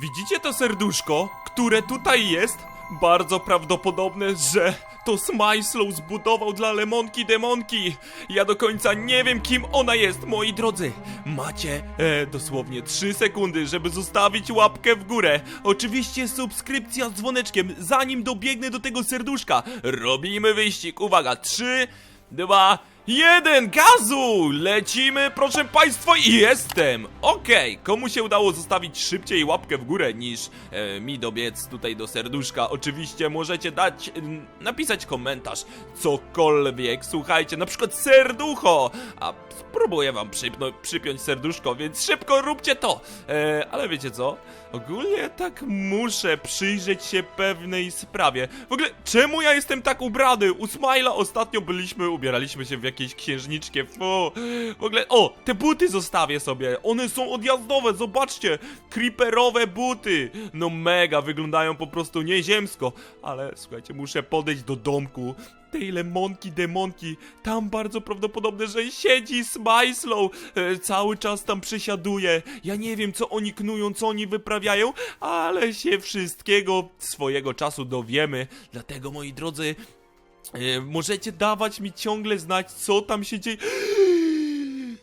Widzicie to serduszko, które tutaj jest? Bardzo prawdopodobne, że to Smyslow zbudował dla Lemonki Demonki. Ja do końca nie wiem, kim ona jest, moi drodzy. Macie e, dosłownie 3 sekundy, żeby zostawić łapkę w górę. Oczywiście subskrypcja z dzwoneczkiem, zanim dobiegnę do tego serduszka. Robimy wyścig. Uwaga, 3, 2, Jeden, gazu! Lecimy, proszę państwa, i jestem! Okej, komu się udało zostawić szybciej łapkę w górę niż e, mi dobiec tutaj do serduszka? Oczywiście możecie dać, napisać komentarz, cokolwiek, słuchajcie, na przykład serducho! A spróbuję wam przypiąć serduszko, więc szybko róbcie to! E, ale wiecie co? Ogólnie tak muszę przyjrzeć się pewnej sprawie. W ogóle, czemu ja jestem tak ubrany? U Smila ostatnio byliśmy, ubieraliśmy się w jakieś księżniczkie, fu. W ogóle, o, te buty zostawię sobie. One są odjazdowe, zobaczcie. Creeperowe buty. No mega, wyglądają po prostu nieziemsko. Ale słuchajcie, muszę podejść do domku tej lemonki, demonki, tam bardzo prawdopodobne, że siedzi Smyslow, e, cały czas tam przesiaduje. Ja nie wiem, co oni knują, co oni wyprawiają, ale się wszystkiego swojego czasu dowiemy. Dlatego, moi drodzy, e, możecie dawać mi ciągle znać, co tam się dzieje.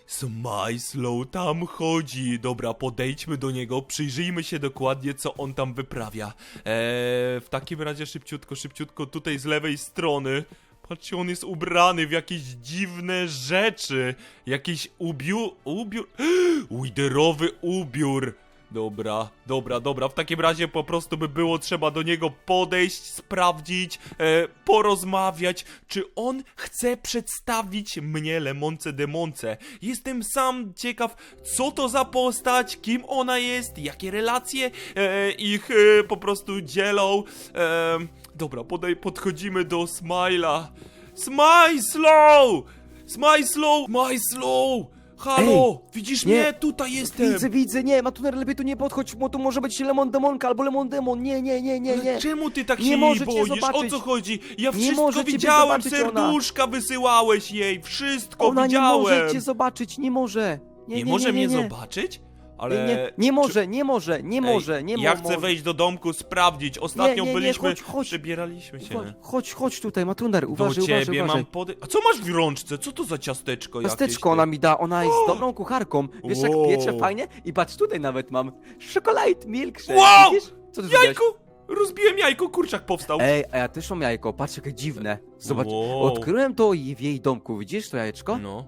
Smyslow tam chodzi. Dobra, podejdźmy do niego, przyjrzyjmy się dokładnie, co on tam wyprawia. Eee, w takim razie szybciutko, szybciutko, tutaj z lewej strony. Patrzcie, on jest ubrany w jakieś dziwne rzeczy. Jakiś ubiór... ubiór... Widerowy ubiór. Dobra, dobra, dobra. W takim razie po prostu by było trzeba do niego podejść, sprawdzić, e, porozmawiać, czy on chce przedstawić mnie Lemonce Demonce. Jestem sam ciekaw, co to za postać, kim ona jest, jakie relacje e, ich e, po prostu dzielą. E, dobra, podej, podchodzimy do Smila. Smyslow! Smyslow! Smyslow! Halo! Widzisz nie. mnie? Tutaj jestem! Widzę, widzę, nie, Matuner, lepiej tu nie podchodź, bo tu może być Lemon Demonka albo Lemon Demon, nie, nie, nie, nie, Ale nie. czemu ty tak Nie się jej może cię boisz? O zobaczyć. co chodzi? Ja Nie wszystko ciebie widziałem, zobaczyć ona. serduszka wysyłałeś jej, wszystko Ona nie widziałem. może cię zobaczyć, nie może. Nie, Nie nie, może nie, nie, mnie nie. zobaczyć? Nie, Ale... nie, nie może, nie może, nie Ej, może, nie Ja mo- chcę wejść do domku, sprawdzić. Ostatnio nie, nie, byliśmy, chodź, chodź. przebieraliśmy się. Chodź, chodź, chodź tutaj, Matuner, Do uważaj, ciebie uważaj, mam uważaj. pode... A co masz w rączce? Co to za ciasteczko jakieś? Ciasteczko ty? ona mi da, ona jest dobrą kucharką. Wiesz jak Wow. piecze fajnie? I patrz, tutaj nawet mam chocolate milkshake, Wow! widzisz? Co ty zrobiłeś? Jajko! Rozbiłem jajko, kurczak powstał. Ej, a ja też mam jajko, patrz jakie dziwne. Zobacz, Wow. odkryłem to i w jej domku, widzisz to jajeczko? No.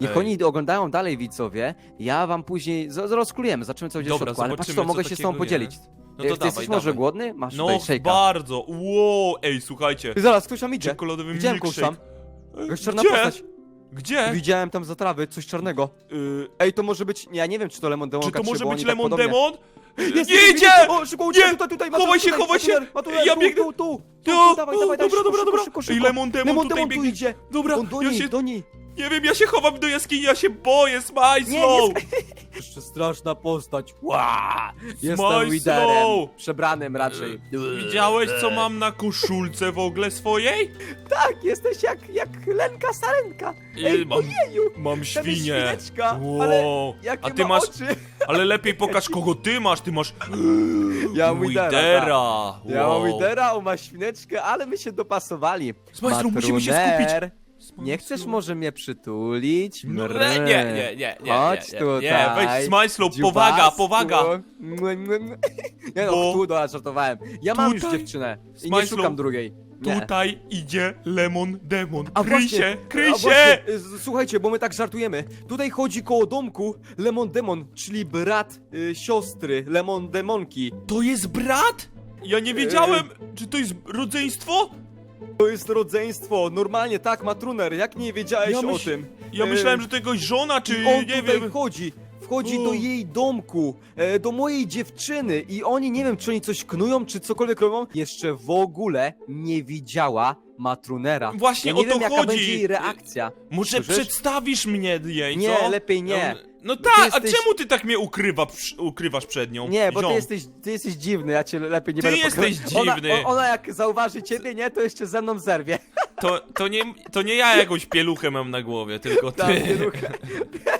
Niech Ej. oni oglądają dalej widzowie, ja wam później z- z- rozklujemy, zobaczymy co będzie w Dobra, środku, ale patrz zobaczymy, to, mogę co się z tobą takiego podzielić. jest. No to Ty dawaj, jesteś może dawaj. głodny? Masz No, tutaj szejka. bardzo. Wow, ej, słuchajcie. Zaraz, ktoś tam idzie. Czekoladowy Widziałem kogoś milkshake. Jakaś czarna Gdzie? postać. Gdzie? Widziałem tam za trawy coś czarnego. Y, Ej, to może być, ja nie wiem czy to Lemon Demonka, czy to może bo być oni Lemon tak podobnie- Demon? Jest, idzie! O, szybko uciekaj, Nie! tutaj, tutaj, Chowaj się, chowaj się! Ja tu, biegnę. Tu, tu, tu, Tu, dawaj, o, dawaj, dawaj, dobra, szybko, dobra, szybko, dobra. szybko, Ej. Lemon Demon tutaj Demon tu biegnie. Dobra, On do ja niej, się- do niej. Nie wiem, ja się chowam do jaskini, ja się boję, Nie, Smyslow! nie, Jeszcze straszna postać. Ła! Jestem Smajslow! liderem. Przebranym raczej. Widziałeś, co mam na koszulce w ogóle swojej? Tak, jesteś jak, jak Lenka Sarenka. I Ej, mam- ojeju. Mam Tam jest świnię. świneczka, ale Wow. jakie A ty ma masz, oczy. ale lepiej pokaż, kogo ty masz, ty masz... Ja mam Widera, Widera. Ja mam. Widera, on ma świneczkę, ale my się dopasowali. Smajslow, musimy się skupić. Nie chcesz może mnie przytulić? No, nie, nie, nie, nie, nie, Chodź nie, tutaj. nie, weź Smajslow, powaga, dziubasku. powaga. Mue, mue, mue. Nie no, tu, dobra, żartowałem. Ja mam już Tutaj- dziewczynę i nie Smajslow, szukam drugiej. Nie. Tutaj idzie Lemon Demon. A Kryj właśnie, się, kryj a się! właśnie, y, Słuchajcie, bo my tak żartujemy. Tutaj chodzi koło domku Lemon Demon, czyli brat y, siostry Lemon Demonki. To jest brat? Ja nie wiedziałem, czy to jest rodzeństwo? To jest rodzeństwo, normalnie tak, Matruner, jak nie wiedziałeś Ja o myśl- tym? Ja E, myślałem, że to jego żona, czy On nie tutaj wiem. wchodzi, wchodzi O. do jej domku, e, do mojej dziewczyny i oni, nie wiem, czy oni coś knują, czy cokolwiek robią, jeszcze w ogóle nie widziała Matrunera. Właśnie ja nie o to wiem, jaka chodzi. będzie jej reakcja. Może Słyszysz? przedstawisz mnie jej, Nie, co? lepiej nie. No, no Ty tak, a jesteś- czemu ty tak mnie ukrywa, ukrywasz przed nią? Nie, bo ty ziom? jesteś, ty jesteś dziwny, ja cię lepiej nie Ty będę jesteś dziwny. Ona, o- ona jak zauważy ciebie, nie, to jeszcze ze mną zerwie. to, to, nie, to nie ja jakąś pieluchę mam na głowie, tylko ty. pieluchę.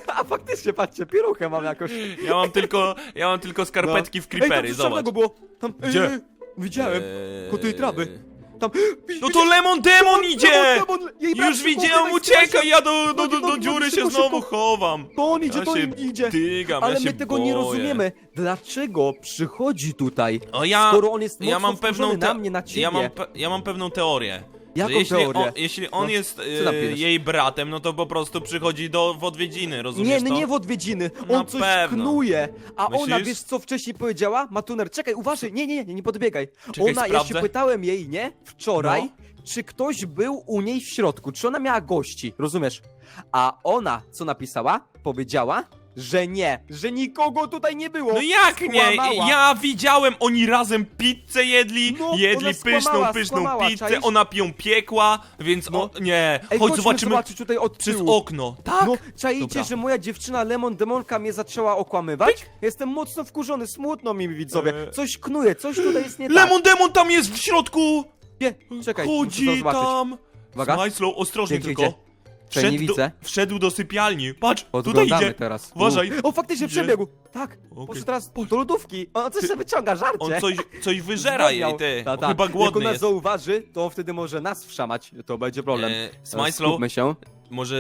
A faktycznie, patrzcie, pieluchę mam jakoś. Ja mam tylko, ja mam tylko skarpetki w Ej, tam creepery, coś zobacz. czarnego było. Tam, Gdzie? ej, Widziałem. Eee, Koło tej trawy. Tam. No to Lemon Demon idzie! Lemon, Lemon, jej brat Już widziałem, uciekaj, ja do, do, do, Nogi, do nogi, dziury nogi, się szybko, znowu szybko. chowam. To on idzie, Ja to się idzie. Dygam, Ale ja się my tego nie boję. rozumiemy. Dlaczego przychodzi tutaj? O, ja, Skoro on jest ja mocno mam pewną wkurzony te- na mnie, na ciebie. ja mam, pe, ja mam pewną teorię. Jaką jeśli teorię? On, jeśli on No, jest co e, jej bratem, no to po prostu przychodzi do w odwiedziny, rozumiesz Nie, to? nie, nie w odwiedziny. Na On coś pewno. knuje. A ona, Myślisz? wiesz co wcześniej powiedziała? Matuner, czekaj, uważaj, nie, nie, nie, nie podbiegaj. Czekaj, ona, ja sprawdzę. się pytałem jej, nie? Wczoraj, No. czy ktoś był u niej w środku, czy ona miała gości, rozumiesz? A ona, co napisała? Powiedziała, że nie, że nikogo tutaj nie było. No jak nie? Skłamała. Ja widziałem, oni razem pizzę jedli, No, jedli ona pyszną, skłamała, pyszną skłamała, pizzę, czaisz? ona piją piekła, więc No. o, nie, Ej, chodź chodźmy zobaczymy zobaczyć tutaj od przez tyłu. okno. Tak? No, czaicie, Dobra. że moja dziewczyna Lemon Demonka mnie zaczęła okłamywać? Jestem mocno wkurzony, smutno mi widzowie. Eee. Coś knuje, coś tutaj jest nie tak. Lemon Demon tam jest w środku! Nie, czekaj, muszę to Chodzi zobaczyć. tam! Uwaga. Smajslow, ostrożnie Gdzie, tylko. gdzie, Czekaj, nie Wszedł do, widzę. wszedł do sypialni. Patrz, tutaj Podglądamy idzie. teraz. Uważaj. U. O, faktycznie przebiegł. Tak. Okej. Poszedł teraz do lodówki. On coś Ty- sobie wyciąga, żarcie. On coś, coś wyżera jej, ty. Ta, ta. Chyba Jak głodny ona jest. zauważy, to on wtedy może nas wszamać. To będzie problem. E, Teraz Smajslow, skupmy się. może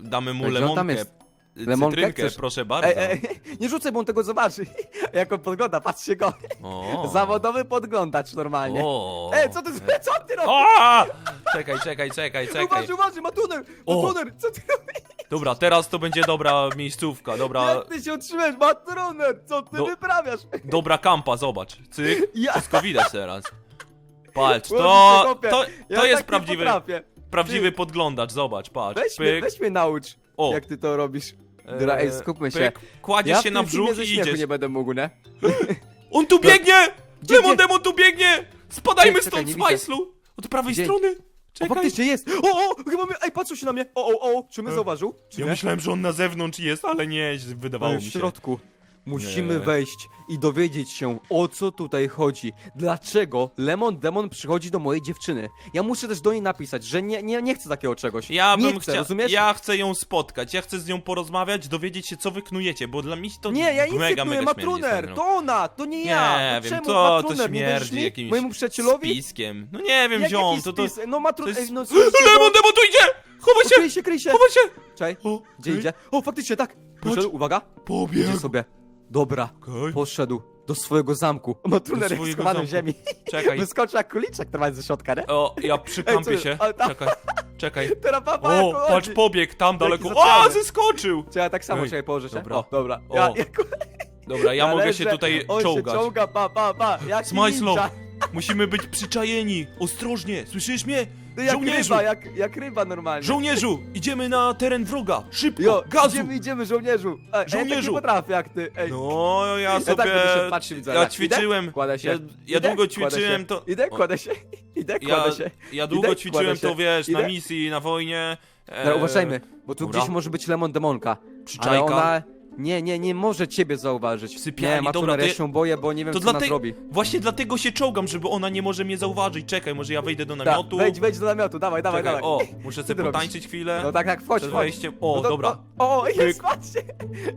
damy mu Gdzie on tam lemonkę. jest? Lemonkę Cytrynkę, chcesz? proszę bardzo. Ej, ej, nie rzucaj, bo on tego zobaczy. Jak on podgląda, patrzcie go. O. Zawodowy podglądacz normalnie. O. Ej, co ty, co ty robisz? O! Czekaj, czekaj, czekaj, czekaj. Uważaj, uważaj, Matuner! O. Matuner, co ty robisz? Dobra, teraz to będzie dobra miejscówka, dobra, Jak ty się utrzymałeś, Matuner? Co ty No. wyprawiasz? dobra kampa, zobacz. Cyk, Ja, wszystko widać teraz. Patrz, to, to, ja to tak jest nie prawdziwy, potrafię. prawdziwy podglądacz, zobacz, patrz. Weź mnie, Pyk, weź mnie naucz, o, jak ty to robisz. E, Dobra, ej, skupmy się. pyk, Kładziesz Ja w się tym na filmie brzuch ze i śmiechu idziesz. nie będę mógł, nie? On tu biegnie! Gdzie, Demon, gdzie? demon tu biegnie! Spadajmy Gdzie? Czekaj, stąd, nie widzę. Smajslu! Od prawej Gdzie? strony! O, Czekaj. faktycznie jest! O, o, chyba mnie, ej, patrzą się na mnie! O, o, o, czy mnie E, zauważył? Czy Ja nie? myślałem, że on na zewnątrz jest, ale nie, wydawało mi w się. środku. Musimy wejść i dowiedzieć się, o co tutaj chodzi. Dlaczego Lemon Demon przychodzi do mojej dziewczyny? Ja muszę też do niej napisać, że nie, nie, nie chcę takiego czegoś. Ja nie bym chcę, chciał, rozumiesz? ja chcę ją spotkać, ja chcę z nią porozmawiać, dowiedzieć się, co wy knujecie, bo dla mnie to Nie, ja nic nie mega, mega śmierdzi, Matruner! no. To ona, to nie ja! Nie no wiem, czemu to- to Matruner, nie wierzysz śmierdzi mi? jakimś Mojemu przyjacielowi? Spiskiem. No nie wiem, Jak, ziom, jaki to to... spis? No Matru... to jest- Ej, no, Lemon, demon tu idzie! Chowaj się! Kryj się, kryj się! Chowaj się! Czekaj, O, gdzie okej. idzie? O, faktycznie, tak! Poszedł, uwaga, Pobiegł. idzie sobie. Dobra, Okej. poszedł do swojego zamku. Matruner jest swojego schowany w zamku. ziemi. Czekaj. Wyskoczy jak kuliczek normalnie ze środka, nie? O, ja Ej, przykampię co- się. ale tam- Czekaj, czekaj. Teraz papa, O, on patrz, chodzi. pobiegł tam daleko. O, zeskoczył! Czy ja tak samo Ej, czekaj, położę się? dobra. O, dobra. O, Ja, Dobra, ja mogę się leżę, tutaj on czołgać. się czołga, pa, pa, pa, jak ninja. musimy być przyczajeni. Ostrożnie, słyszysz mnie? Ty Jak Żołnierzu, ryba, jak, jak ryba normalnie. żołnierzu, idziemy na teren wroga. Szybko, Jo, gazu. idziemy, idziemy, żołnierzu. Ej, tak Żołnierzu. nie potrafię jak ty, ej. No, ja Ja sobie... tak będę się patrzył, widzę. ja Tak, ćwiczyłem. Idę, kładę się. Ja, ja Idę, długo kładę ćwiczyłem się. to... Idę, kładę się. Idę, Ja, kładę się. ja długo Idę, ćwiczyłem kładę się. to, wiesz, na Idę. misji, na wojnie. E, Dobra, uważajmy, bo tu dobra. gdzieś może być Lemon Demonka. Ale Przyczajka. ona... Nie, nie, nie może ciebie zauważyć. W sypialni, nie, Matuner, dobra, to ja ja- się boję, bo nie wiem, To co ona dlate- zrobi. Właśnie dlatego się czołgam, żeby ona nie może mnie zauważyć. Czekaj, może ja wejdę do Da, namiotu. wejdź, wejdź do namiotu, dawaj, dawaj, Czekaj, dawaj. o, muszę ty sobie robisz? potańczyć chwilę. No tak, tak, wchodź, Przed wchodź. wejściem. O, No to- dobra. O, o jest, Pyk. patrzcie.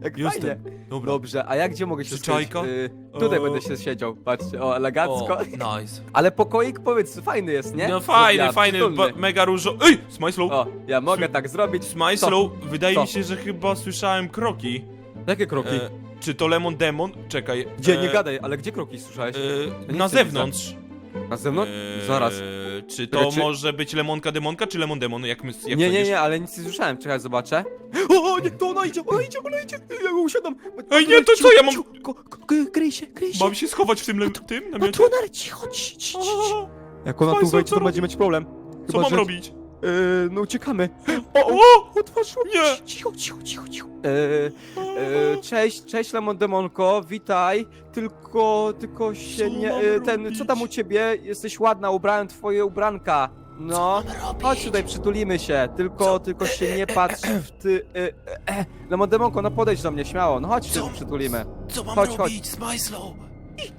Jak Jestem. fajnie. Dobra. Dobrze, a ja gdzie mogę się Przyczajka? skryć? Y, tutaj O. będę się siedział, patrzcie, o, elegancko. O, nice. Ale pokoik, powiedz, fajny jest, nie? No fajny, fajny, przytulny. ba- mega różo... Ej, Smajslow! O, ja mogę tak zrobić. Smajslow, wydaje Co? mi się, że chyba słyszałem kroki. Jakie kroki? E, czy to Lemon Demon? Czekaj. Gdzie, nie e, gadaj, ale gdzie kroki słyszałeś? E, nie na chcę zewnątrz. Na zewnątrz? E, Zaraz. Czy to Czekaj, czy- może być Lemonka Demonka, czy Lemon Demon? Jak my, jak Nie, nie, sądzisz? nie, ale nic nie słyszałem, czekaj, zobaczę. O, nie, to ona idzie, ona idzie, ona idzie, ja usiadam. Ej, nie, to co, ja mam- Cicho, Kryj się, kryj się. Mam się schować w tym, lem- tym namiocie? Matuner, cicho, cicho, cicho, cicho. Jak ona tu wejdzie, co to będzie mieć problem. Co Chyba, mam że- robić? Yy, no uciekamy. O, o, otworzyło. Nie! Cicho, cicho, cicho, cicho. Yy, yy, cześć, cześć Lemon Demonko, witaj. Tylko, tylko się Co nie... mam Yy, ten, co tam u ciebie? Jesteś ładna, ubrałem twoje ubranka. No, chodź tutaj, przytulimy się. Tylko, tylko się nie patrz w ty... Yy, Lemon Demonko, no podejdź do mnie, śmiało. No chodź się Co? przytulimy. Co mam Chodź, chodź. robić, Smajslow?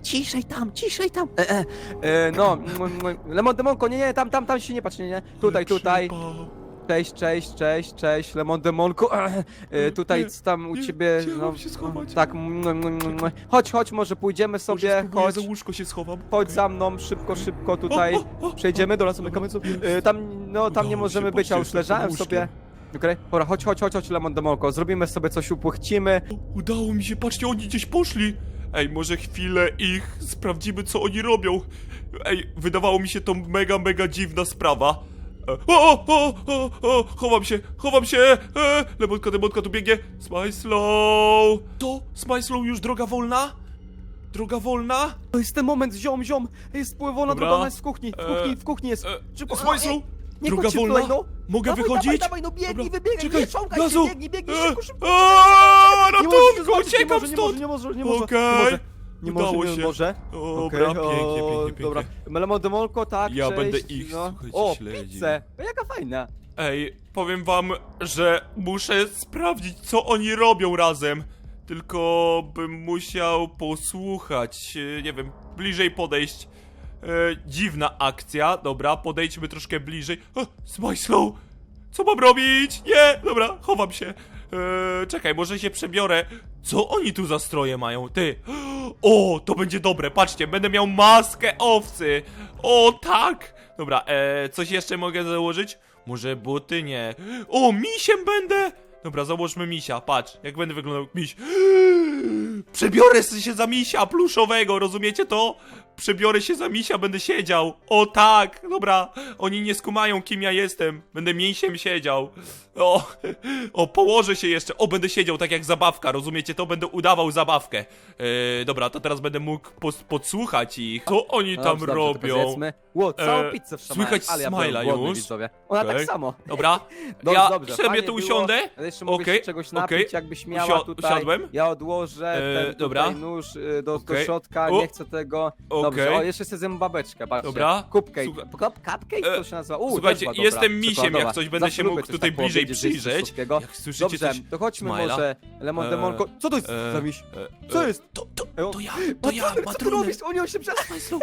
Ciszej tam, ciszej tam. E, e, e, no, mm, Lemon Demonko, nie, nie, tam, tam, tam się nie patrz, nie, nie. Tutaj, tutaj. Cześć, cześć, cześć, cześć, Lemon Demonko. E, e, tutaj, Nie, co tam u nie, ciebie, no, się schować? tak, chodź, chodź, może pójdziemy Może sobie, spróbuję chodź. za łóżko się schowam. Chodź za mną, szybko, szybko tutaj. O, o, o, Przejdziemy, dobra, zamykamy sobie. E, tam, no, tam nie możemy być, a już jestem leżałem sobie. Okej, dobra, chodź, chodź, chodź, chodź, Lemon Demonko, zrobimy sobie coś, upłychcimy. Udało mi się, patrzcie, oni gdzieś poszli. Ej, może chwilę ich sprawdzimy, co oni robią. Ej, wydawało mi się to mega, mega dziwna sprawa. E, O, o, o, o, chowam się, chowam się. E, demonka tu biegnie. Smajslow. To? Smajslow już droga wolna? Droga wolna? To jest ten moment, ziom, ziom, jest pływona Dobra. droga, ona jest w kuchni, w kuchni, w kuchni jest. E, Szybko, Smajslow, ej, nie droga chodź się wolna? Tutaj, no. Mogę dawaj, wychodzić? Dawaj, dawaj, no biegnij, Dobra, wybiegaj, czekaj, nie czołgaj gazu. się, biegnij, biegnij, E, szybko, szybko. Nie możesz ratunku, zobaczyć, nie uciekam może, stąd. Nie może, nie może, nie może, Okej. nie może. Nie Udało nie się. może. Dobra, Okej, pięknie, o, pięknie, pięknie. Dobra, Demolko, tak, Ja cześć, będę ich, no. słuchajcie, O, śledził. pizzę, No, jaka fajna. Ej, powiem wam, że muszę sprawdzić, co oni robią razem. Tylko bym musiał posłuchać, e, nie wiem, bliżej podejść. E, dziwna akcja, dobra, podejdźmy troszkę bliżej. O, Smajslow! Co mam robić? Nie, dobra, chowam się. E, czekaj, może się przebiorę. Co oni tu za stroje mają? Ty. O, to będzie dobre, patrzcie, będę miał maskę owcy. O, tak. Dobra, e, coś jeszcze mogę założyć? Może buty? Nie. O, misiem będę! Dobra, założmy misia, patrz, jak będę wyglądał miś. Przebiorę się za misia pluszowego, rozumiecie to? Przebiorę się za misia, będę siedział. O tak, dobra. Oni nie skumają, kim ja jestem. Będę misiem siedział. O, o, położę się jeszcze. O, będę siedział tak jak zabawka, rozumiecie to? Będę udawał zabawkę. E, dobra, to teraz będę mógł podsłuchać ich. Co oni No tam dobrze, dobrze, to robią? powiedzmy. Ło, całą E, pizzę wszamałem, słychać ale ja byłem Smile'a głodny, już. widzowie. Ona Okej. tak samo. Dobra, Dobrze, ja dobrze, sobie fajnie tu było, usiądę. ale jeszcze mogę Okej, się czegoś napić, okej. jakbyś miała Usio- tutaj. usiadłem. Ja odłożę E, ten tutaj dobra. nóż y, do, do Okej. środka, O. nie chcę tego. Dobrze, Okej. o, jeszcze chcę zjem babeczkę, patrzcie. Dobra. Cupcake. Słuchaj- Cup, cupcake? E, To się nazywa? U, Słuchajcie, też dobra, jestem misiem, jak coś będę Zawsze się lubię mógł tutaj tak bliżej powiedzieć, że jest coś przyjrzeć. słodkiego. Jak słyszycie Dobrze, coś... to chodźmy Smajla? może. Lemon E, Demonko. Co to jest e, za miś? e, Co e, jest? To, to, E, o- to ja, to ja, co ty robisz? O, się. Smajslow,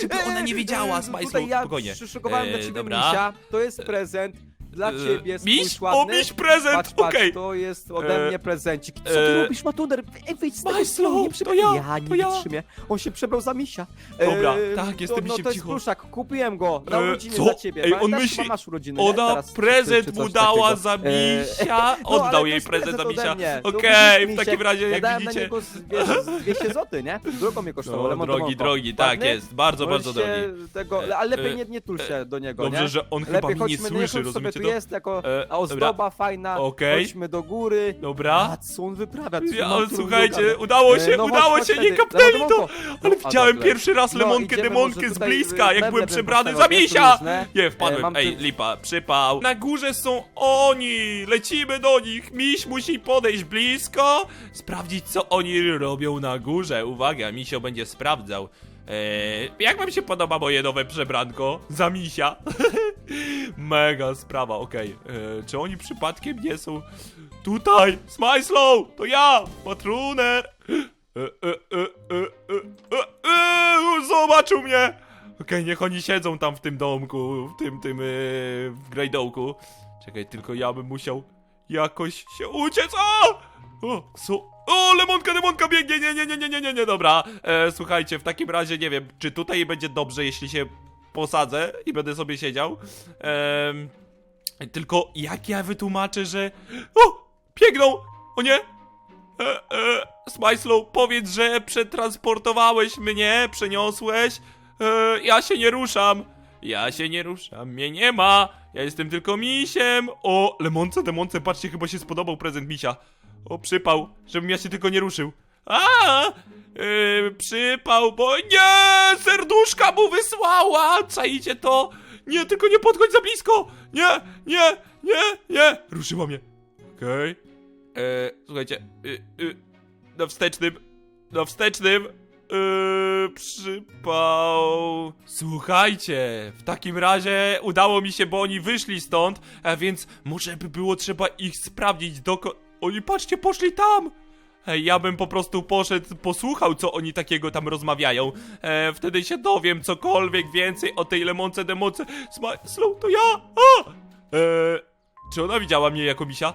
żeby ona nie wiedziała, E, Smajslow, Tutaj ja spokojnie. przyszykowałem dla E, ciebie dobra. misia. To jest prezent dla E, ciebie, Miś? spójrz ładny. O, miś prezent, Patrz, patrz, okej. to jest ode E, mnie prezencik. Co ty e, robisz, Matuner? Ej, wyjdź z tego Majslo, stołu, nie to ja, ja to nie ja. wytrzymię. On się przebrał za misia. Dobra, E, tak, jestem no, no, misiem, to jest cicho. pluszak, kupiłem go na E, urodziny co? dla ciebie. Ej, on Pamiętasz, myśli- chyba masz urodziny, nie? Ona Teraz, czy- prezent czy mu coś dała takiego. za E, misia, no, ale oddał to jej jest prezent za ode misia. mnie. Okej, widzisz, w takim misiek, razie ja jak dałem widzicie... na niego z, wiesz, z 200 zł, nie? Mnie kosztowało, No, drogi, drogi, tak Ładny? jest, bardzo, Możesz bardzo się drogi. Tego, E, ale lepiej e, nie, nie tul się do niego, Dobrze, nie? że on chyba Lepiej mnie nie chodźmy, słyszy, sobie, rozumiecie tu? Jest jako E, ozdoba dobra. fajna, Okej. chodźmy do góry. Dobra. Co on wyprawia? Co Ja, on ale tu słuchajcie, udało E, się, no udało chodź się, nie wtedy. kapnęli Lemon to! Demonko. Ale No, a widziałem pierwszy raz No, lemonkę idziemy demonkę może z tutaj, bliska, y, jak byłem przebrany za misia! różne. Nie, E, wpadłem, mam ej, tu- lipa, przypał. Na górze są oni! Lecimy do nich! Miś musi podejść blisko, sprawdzić co oni robią na górze. Uwaga, Misio będzie sprawdzał. Eee, jak wam się podoba moje nowe przebranko? Za misia. Mega sprawa, okej. Eee, Czy oni przypadkiem nie są tutaj? Smajslow! To ja! Matruner! E, e, e, e, e, e, e, Zobaczył mnie! Okej, niech oni siedzą tam w tym domku, w tym, tym, e, w grajdołku. Czekaj, tylko ja bym musiał jakoś się uciec. O! O, co? O, lemonka, lemonka biegnie, nie, nie, nie, nie, nie, nie, nie, dobra. E, słuchajcie, w takim razie nie wiem, czy tutaj będzie dobrze, jeśli się posadzę i będę sobie siedział. Em, tylko jak ja wytłumaczę, że... O! Biegną! O nie! E, e, Smajslow, powiedz, że przetransportowałeś mnie, przeniosłeś. E, ja się nie ruszam. Ja się nie ruszam, mnie nie ma. Ja jestem tylko misiem. O, lemonce, demonce, patrzcie, chyba się spodobał prezent misia. O, przypał, żebym ja się tylko nie ruszył. A! Yy, przypał, bo nie! Serduszka mu wysłała! Czajcie to? Nie, tylko nie podchodź za blisko! Nie, nie, nie, nie! Ruszyła mnie. Okej. E, słuchajcie, y, y, na wstecznym, na wstecznym, yy, przypał. Słuchajcie, w takim razie udało mi się, bo oni wyszli stąd, a więc może by było trzeba ich sprawdzić doko... Oni, patrzcie, poszli tam! Ej, ja bym po prostu poszedł, posłuchał, co oni takiego tam rozmawiają. E, wtedy się dowiem cokolwiek więcej o tej lemonce demonce. Smajslow, to ja! A! E, czy ona widziała mnie jako misia?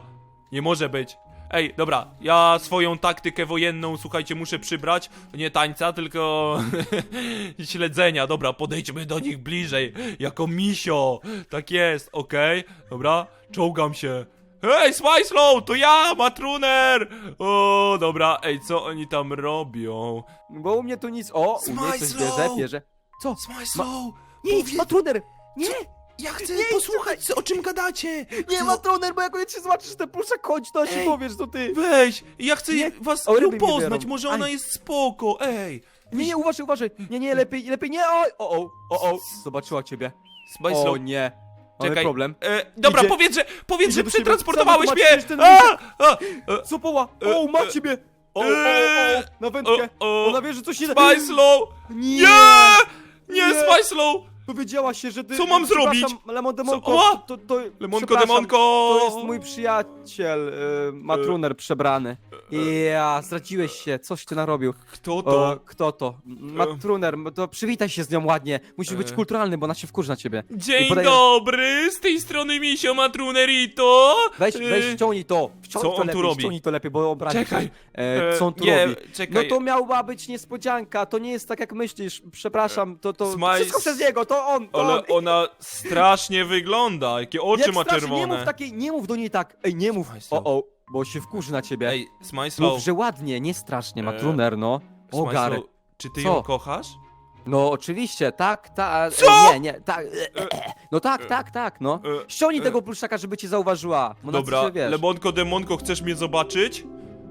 Nie może być. Ej, dobra, ja swoją taktykę wojenną, słuchajcie, muszę przybrać. Nie tańca, tylko śledzenia. Dobra, podejdźmy do nich bliżej. Jako misio. Tak jest, okej. Dobra, czołgam się. Hej, Smajslow, to ja, Matruner! O, dobra, ej, co oni tam robią? Bo u mnie tu nic... O, u mnie coś Smajslow! bierze, bierze. Co? Smajslow! Nie idź, Matruner! Nie! Ja chcę Nie, posłuchać, o czym gadacie! Nie, Matruner, bo jak cię zobaczysz, to puszcza chodź, to się Ej. powiesz, to ty. Weź, ja chcę Nie. was O, ryby poznać, biorą. może ona Aj. jest spoko, ej! Nie, nie, uważaj, uważaj. Nie, nie, lepiej, lepiej nie. Oj, o, o, o, o. Zobaczyła ciebie. Smajslow, O nie. Mamy Czekaj. problem. E, dobra, Idzie- powiedz, że, powiedz, idzie że do ciebie. przetransportowałeś mnie! zobaczysz ten A, a, e, Co poła? E, O, ma e, ciebie. O, o, o, e, na wędkę. o, o. Ona wie, że coś nie... Smajslow! Nie. Nie! Nie, Nie. Smajslow! Powiedziała się, że ty... Co mam Przepraszam, zrobić? Lemon Co? Demonko, O! to, to, Lemonko, przepraszam, demonko! To jest mój przyjaciel, y, Matruner przebrany. Ja, zdradziłeś się, coś ty narobił. Kto O, to? kto to? Matruner, to przywitaj się z nią ładnie. Musisz być E. kulturalny, bo ona się wkurzy na ciebie. Dzień I podaję- dobry, z tej strony Misio Matrunerito! Weź, E, weź, ściągnij to. Wciągnij co to on tu lepiej, robi? Ściągnij to lepiej, bo obrazi Czekaj. E, co on tu nie, robi? No czekaj. to miała być niespodzianka, to nie jest tak jak myślisz. Przepraszam, to to Smile- wszystko przez niego, to on, to Ale on. ona strasznie wygląda, jakie oczy Jak ma strasznie, Nie czerwone. mów takiej, nie mów do niej tak. Ej, nie mów. Smajslow. O, o, bo się wkurzy na ciebie. Ej, Smajslow, Mów, że ładnie, nie strasznie, E, Matruner, no. Ogar. Czy ty Co? ją kochasz? No oczywiście, tak, tak. Co? Nie, nie, tak. No tak, tak, tak, no. E, Ściągnij e, tego pluszaka, żeby cię zauważyła. Bo na Dobra, co się wiesz. Lemonko, Demonko, chcesz mnie zobaczyć?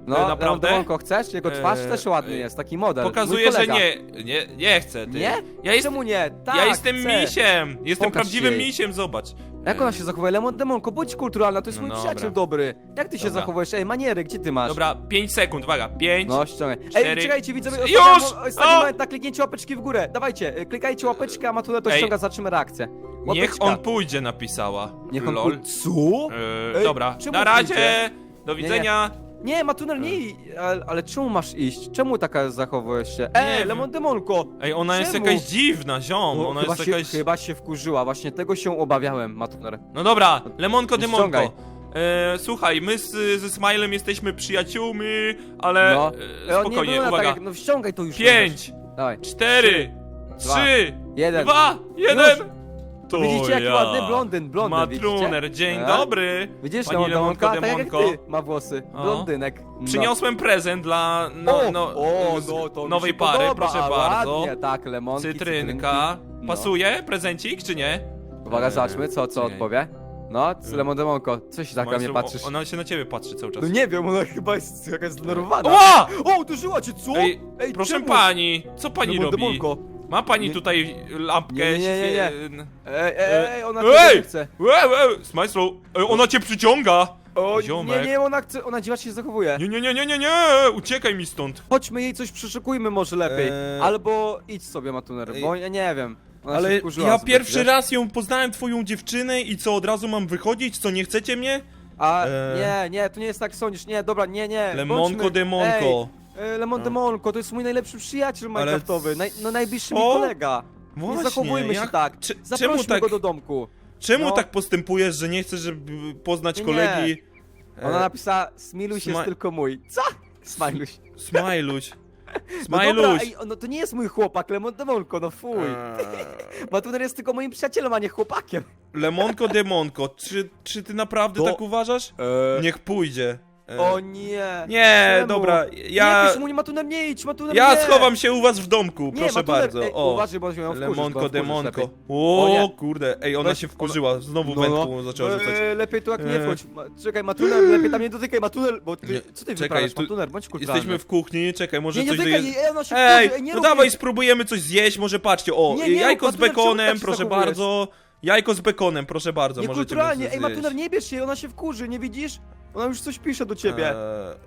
No, e, naprawdę? Lemonko, chcesz? Jego twarz E, też ładny e, jest, taki model. Mój że kolega. nie, nie, nie chcę. Ty. Nie? Ja, jest, Czemu nie? Tak, ja jestem chcę. misiem, jestem Pokaż prawdziwym jej. misiem, zobacz. Jak ona się zachowuje? Lemon Demonko, bądź kulturalna, to jest No mój dobra. przyjaciel dobry. Jak ty się Dobra. zachowujesz? Ej, maniery, gdzie ty masz? Dobra, 5 sekund, uwaga, 5. No, ściągaj. Cztery. Ej, czekajcie, widzowie, Już! ostatni, ostatni O! moment na kliknięcie łapeczki w górę. Dawajcie, y, klikajcie łapeczkę, a Matula to Ej. ściąga, zobaczymy reakcję. Łapeczka. Niech on pójdzie, napisała. Niech on Lol. pójdzie. Co? E, Ej, dobra, czemu na razie, pójdzie? do widzenia. Nie, Matuner, nie, ale, ale czemu masz iść? Czemu taka zachowujesz się? Nie Ej, wiem. Lemon Demonko! Ej, ona jest Czemu? jakaś dziwna, ziom, O, ona chyba, jest się, jakaś... chyba się wkurzyła, właśnie tego się obawiałem, Matuner. No dobra, Lemonko, No Demonko. ściągaj. E, słuchaj, my z, ze Smilem jesteśmy przyjaciółmi, ale No. e, E, o, nie spokojnie, wygląda uwaga. Tak jak, no ściągaj to już. Pięć, Dawaj. cztery, dwa, trzy, Jeden. dwa, jeden. To widzicie, jaki ja. ładny blondyn, blondyn, Matruner, widzicie? dzień E? dobry. Widzisz, Pani Lemon Lemonko, tak jak Demonko. ty ma włosy, O. blondynek. No. Przyniosłem prezent dla no, o, no, o, z- no, to mi nowej się pary, podoba, proszę a bardzo. Ładnie, tak, lemonki, Cytrynka. cytrynki. No. Pasuje prezencik, czy nie? Uwaga, zobaczmy, co, co Czekaj. odpowie. No, E. Lemon Demonko, co się tak na mnie patrzysz? Ona się na ciebie patrzy cały czas. No nie wiem, ona chyba jest jakaś zdenerwowana. Ła! O, uderzyła cię, co? Ej, Ej, proszę czemu? pani, co pani Lemon robi? Demonko. Ma pani Nie- tutaj lampkę? Nie, nie, nie, nie. świe- Ej, ej, ej, ona Ej! nie chce. Ej, ej, Smajslow, ej, ona cię przyciąga! O, Ziomek. nie, nie, ona chce, ona dziwacznie się zachowuje. Nie, nie, nie, nie, nie, nie, uciekaj mi stąd. Chodźmy jej coś przyszykujmy może lepiej. Eee. Albo idź sobie, Matuner, bo ja nie wiem. Ona się Ale wkurzyła ja zbyt, pierwszy wiesz? raz ją poznałem, twoją dziewczynę i co, od razu mam wychodzić? Co, nie chcecie mnie? A, Eee. nie, nie, to nie jest tak sądzisz, nie, dobra, nie, nie. Lemonko, bądźmy- demonko. E, Lemon No. Demonko, to jest mój najlepszy przyjaciel Minecraftowy, naj, no najbliższy mi kolega. nie Właśnie, zachowujmy się jak- tak. Cze- czemu tak, go do domku. czemu no. tak postępujesz, że nie chcesz żeby poznać Nie, kolegi? Ona E, napisała, Smiluś jest tylko mój. Co? Smajluś. Smajluś. No dobra, Smajluś. ej, no to nie jest mój chłopak, Lemon Demonko, no fuj. Eee, Matuner jest tylko moim przyjacielem, a nie chłopakiem. Lemonko, demonko, czy, czy ty naprawdę tak uważasz? Niech pójdzie. E, O nie. Nie, Czemu? dobra, Nie, ja... pisz mu, nie, Matuner, nie idź, Matuner, Ja nie. schowam się u was w domku, Nie, proszę Matuner, bardzo. Ej, O, uważaj, bo się ją wkurzysz, lemonko, wkurzysz demonko. lepiej. O, O nie. kurde, ej, ona Weź, się wkurzyła, znowu No, no. wędką zaczęła rzucać. Eee, lepiej tu jak nie Eee. wchodź. Ma- Czekaj, Matuner, lepiej tam nie dotykaj, Matuner, bo ty, Nie, co ty czekaj, wyprawiasz, tu- Matuner, bądź kulturalny. Jesteśmy w kuchni, czekaj, może Nie, nie coś dotykaj doje... jej, ej, ona się Ej, wkurzy, ej, nie no rób dawaj, jej. spróbujemy coś zjeść, może patrzcie, o, Nie, nie jajko rób, z Matuner, czemu bekonem, tak się proszę zachowujesz? bardzo. Jajko z bekonem, proszę bardzo, możecie Niekulturalnie, sobie ej, zjeść. Matuner, nie bierz jej, ona się wkurzy, nie widzisz? Ona już coś pisze do ciebie. Eee,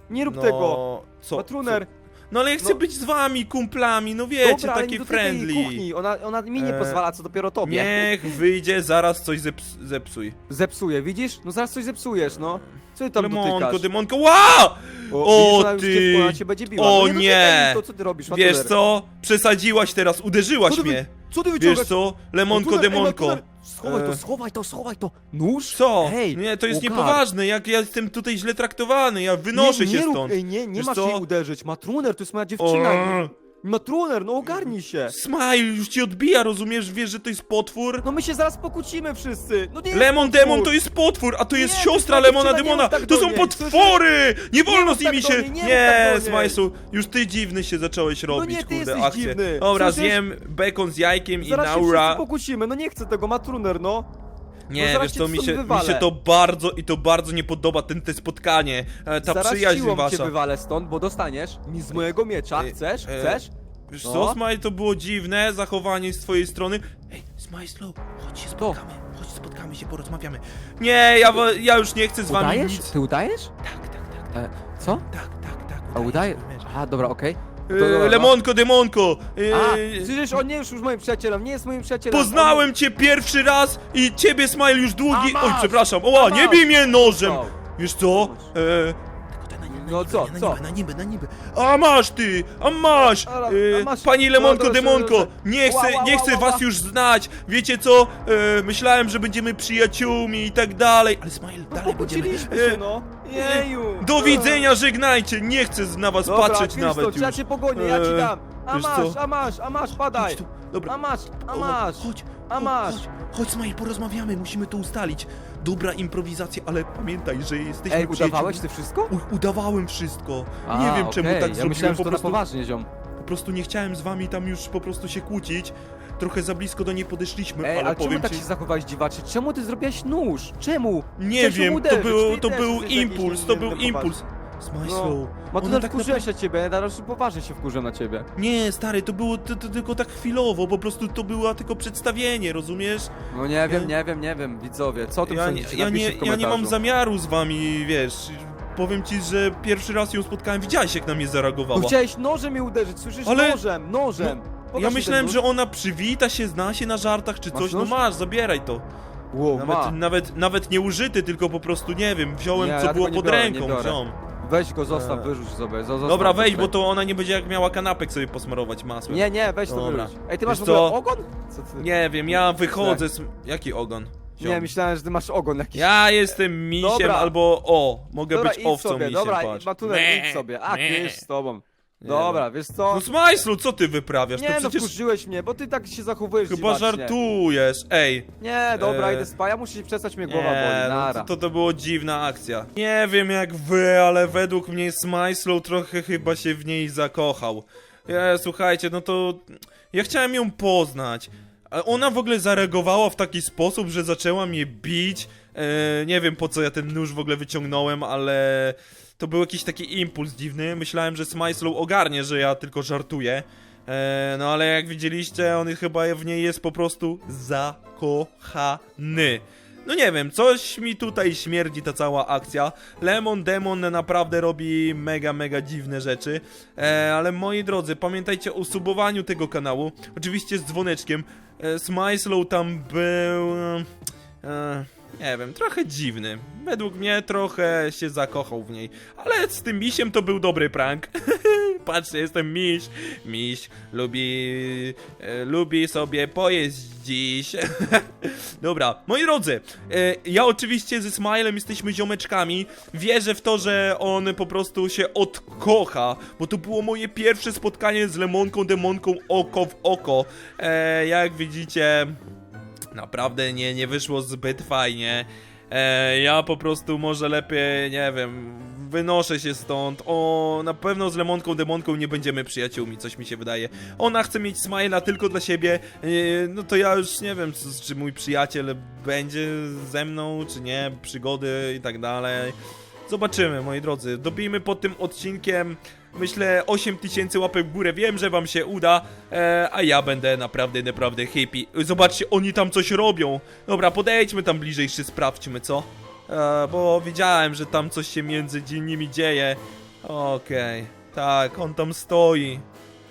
Nie rób no, tego. Co, Matruner, co? No ale ja chcę No. być z wami, kumplami, no wiecie, Dobra, ale nie takie dotykaj jej friendly. kuchni, ona, ona mi nie E, pozwala, co dopiero tobie. Niech wyjdzie, zaraz coś zeps zepsuj. Zepsuje, widzisz? No zaraz coś zepsujesz, no. Co ty tam Demonko, dotykasz? demonko, wow! O, O, widzisz, ona już ty. cię, ona cię będzie biła. O, no nie! nie. dotykaj jej To, co ty robisz, Wiesz co? Przesadziłaś teraz, uderzyłaś Co ty, wy- mnie. co ty Wiesz wyciągasz? co? Lemonko, Matuner, ej, demonko. Schowaj to, E. schowaj to, schowaj to. Nóż? Co? Hej, nie, to jest ogar. niepoważne, jak ja jestem tutaj źle traktowany, ja wynoszę nie, się nie rób- stąd. Ej, nie, nie Wiesz masz co? jej uderzyć. Matruner, to jest moja dziewczyna. O, Matruner, no ogarnij się. Smile już ci odbija, rozumiesz? Wiesz, że to jest potwór? No my się zaraz pokłócimy wszyscy. No nie jest Lemon potwór. Demon to jest potwór, a to jest Nie, siostra to jest Lemona dziewczyna, nie Demona! mów tak to są niej, potwory! Nie wolno mów z nimi tak do się... niej, nie mów Nie, tak do niej. Smajsu, już ty dziwny się zacząłeś robić, nie, ty kurde, jesteś akcję. dziwny. Dobra, Słyszysz? zjem bekon z jajkiem i Zaraz się naura. wszyscy pokłócimy. No nie chcę tego, Matruner, no. Nie, zaraz wiesz cię co, mi się, mi się to bardzo i to bardzo nie podoba, ten, te spotkanie, e, ta zaraz przyjaźń siłą cię wasza. wywalę stąd, bo dostaniesz mi z mojego miecza. Ej, Chcesz? e, Chcesz? Wiesz No. co, Smile, to było dziwne zachowanie z twojej strony. Ej, Smile Slow, chodź się spotkamy, chodź spotkamy się, porozmawiamy. Nie, ja, wa- ja już nie chcę z wami Udajesz? nic. Ty udajesz? Tak, tak, tak, tak, E, co? tak, tak, tak. A udaje? sobie, wiesz. Aha, dobra, okej. E, dobra, no. Lemonko, demonko! A, E, przecież on nie jest już moim przyjacielem, nie jest moim przyjacielem. Poznałem cię pierwszy raz i ciebie, Smile, już długi... A Oj, masz! przepraszam, oła, A nie masz! bij mnie nożem! O, Wiesz co? E, No co, na co? niby, na niby, na niby. A masz ty, a masz! A, a E, masz- Pani Lemonko, Demonko, nie chcę, Ła, nie ła, chcę ła, was ła. już znać. Wiecie co? E, myślałem, że będziemy przyjaciółmi i tak dalej. Ale Smile, No dalej będziemy... pokłóciliśmy E, się, no. Jeju. do widzenia, żegnajcie, nie chcę na was Dobra, patrzeć Krysto, nawet ja już. cię pogonię, ja ci dam. A wiesz masz, co? a masz, a masz, padaj. Chodź tu, dobra. A masz, a O, masz. Chodź, A masz. Chodź, chodź Smile, porozmawiamy, musimy to ustalić. Dobra improwizacja, ale pamiętaj, że jesteśmy Ej, udawałeś ty wszystko? U, udawałem wszystko. A, nie wiem czemu okej, tak ja zrobiłem, myślałem, że po to prostu, na poważnie, ziom. po prostu nie chciałem z wami tam już po prostu się kłócić. Trochę za blisko do niej podeszliśmy, Ej, ale ale czemu powiem tak ci... się zachowałeś dziwacznie? Czemu ty zrobiłeś nóż? Czemu? Nie ją wiem, to uderzyć, był, ty to też był jesteś jakiś impuls, to był impuls. Smajslow. No. Ma ona tu tak wkurzyłem się ciebie, teraz już poważnie się wkurzę na ciebie. Nie, stary, to było to, to tylko tak chwilowo, po prostu to było tylko przedstawienie, rozumiesz? No nie wiem, Nie? wiem, nie wiem, widzowie, co tu Ja nie, sądzicie? ja, nie, w ja nie mam komentarzu. zamiaru z wami, wiesz, powiem ci, że pierwszy raz ją spotkałem, widziałeś jak na mnie zareagowała. No chciałeś nożem mnie uderzyć, słyszysz? Ale- Nożem, nożem. Pokaż Ja mi myślałem, ten że nóż. ona przywita się, zna się na żartach czy Masz coś, no nóż? masz, zabieraj to. Wow, ma. Nawet, nawet, nawet nie użyty, tylko po prostu, nie wiem, wziąłem Nie, co ja było tego nie pod biorę, ręką, nie biorę. wziąłem. Weź go, zostaw, Eee. wyrzuć sobie. zo- Zostaw Dobra, wejdź, bo to ona nie będzie jak miała kanapek sobie posmarować masłem. Nie, nie, weź to Dobra. wyrzuć. Ej, ty masz Wiesz w ogóle co? ogon? Co ty? Nie wiem, ja wychodzę z... Jaki ogon? Ziom. Nie, myślałem, że ty masz ogon jakiś. Ja jestem misiem Dobra. albo o, mogę Dobra, być idź owcą sobie, misiem, dobra, patrz. Matuner, Meh, idź sobie. A, meh. ty z tobą. Nie Dobra, wiesz co? No Smajslu, co ty wyprawiasz? Nie to no, przecież wkurzyłeś mnie, bo ty tak się zachowujesz chyba dziwacznie. żartujesz. Ej, Nie, dobra, Eee. idę spać, ja muszę się przestać, mnie głowa nie, boli, no, nara. to, to to było dziwna akcja. Nie wiem jak wy, ale według mnie Smajslu trochę chyba się w niej zakochał. Ja, słuchajcie, no to ja chciałem ją poznać. A ona w ogóle zareagowała w taki sposób, że zaczęła mnie bić. E, nie wiem po co ja ten nóż w ogóle wyciągnąłem, ale to był jakiś taki impuls dziwny. Myślałem, że Smajslow ogarnie, że ja tylko żartuję. E, no ale jak widzieliście, on chyba w niej jest po prostu zakochany. No nie wiem, coś mi tutaj śmierdzi ta cała akcja. Lemon Demon naprawdę robi mega, mega dziwne rzeczy. E, ale moi drodzy, pamiętajcie o subowaniu tego kanału. Oczywiście z dzwoneczkiem. E, Smyslow tam był... E, nie wiem, trochę dziwny. Według mnie trochę się zakochał w niej. Ale z tym misiem to był dobry prank. Patrzcie, jestem miś. Miś lubi... E, lubi sobie pojeść dziś. Dobra, moi drodzy, e, ja oczywiście ze Smilem jesteśmy ziomeczkami. Wierzę w to, że on po prostu się odkocha, bo to było moje pierwsze spotkanie z Lemonką Demonką oko w oko. E, jak widzicie, naprawdę nie, nie wyszło zbyt fajnie. E, ja po prostu może lepiej, nie wiem, wynoszę się stąd. O, na pewno z Lemonką Demonką nie będziemy przyjaciółmi, coś mi się wydaje. Ona chce mieć Smila tylko dla siebie, e, no to ja już nie wiem, czy, czy mój przyjaciel będzie ze mną, czy nie, przygody i tak dalej. Zobaczymy, moi drodzy. Dobijmy pod tym odcinkiem, myślę, 8000 łapek w górę. Wiem, że wam się uda, e, a ja będę naprawdę, naprawdę happy. Zobaczcie, oni tam coś robią. Dobra, podejdźmy tam bliżej, jeszcze sprawdźmy, co? E, bo wiedziałem, że tam coś się między nimi dzieje. Okej. Tak, on tam stoi.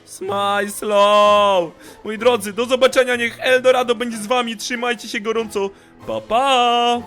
Smajslow! Moi drodzy, do zobaczenia, niech Eldorado będzie z wami, trzymajcie się gorąco, pa pa!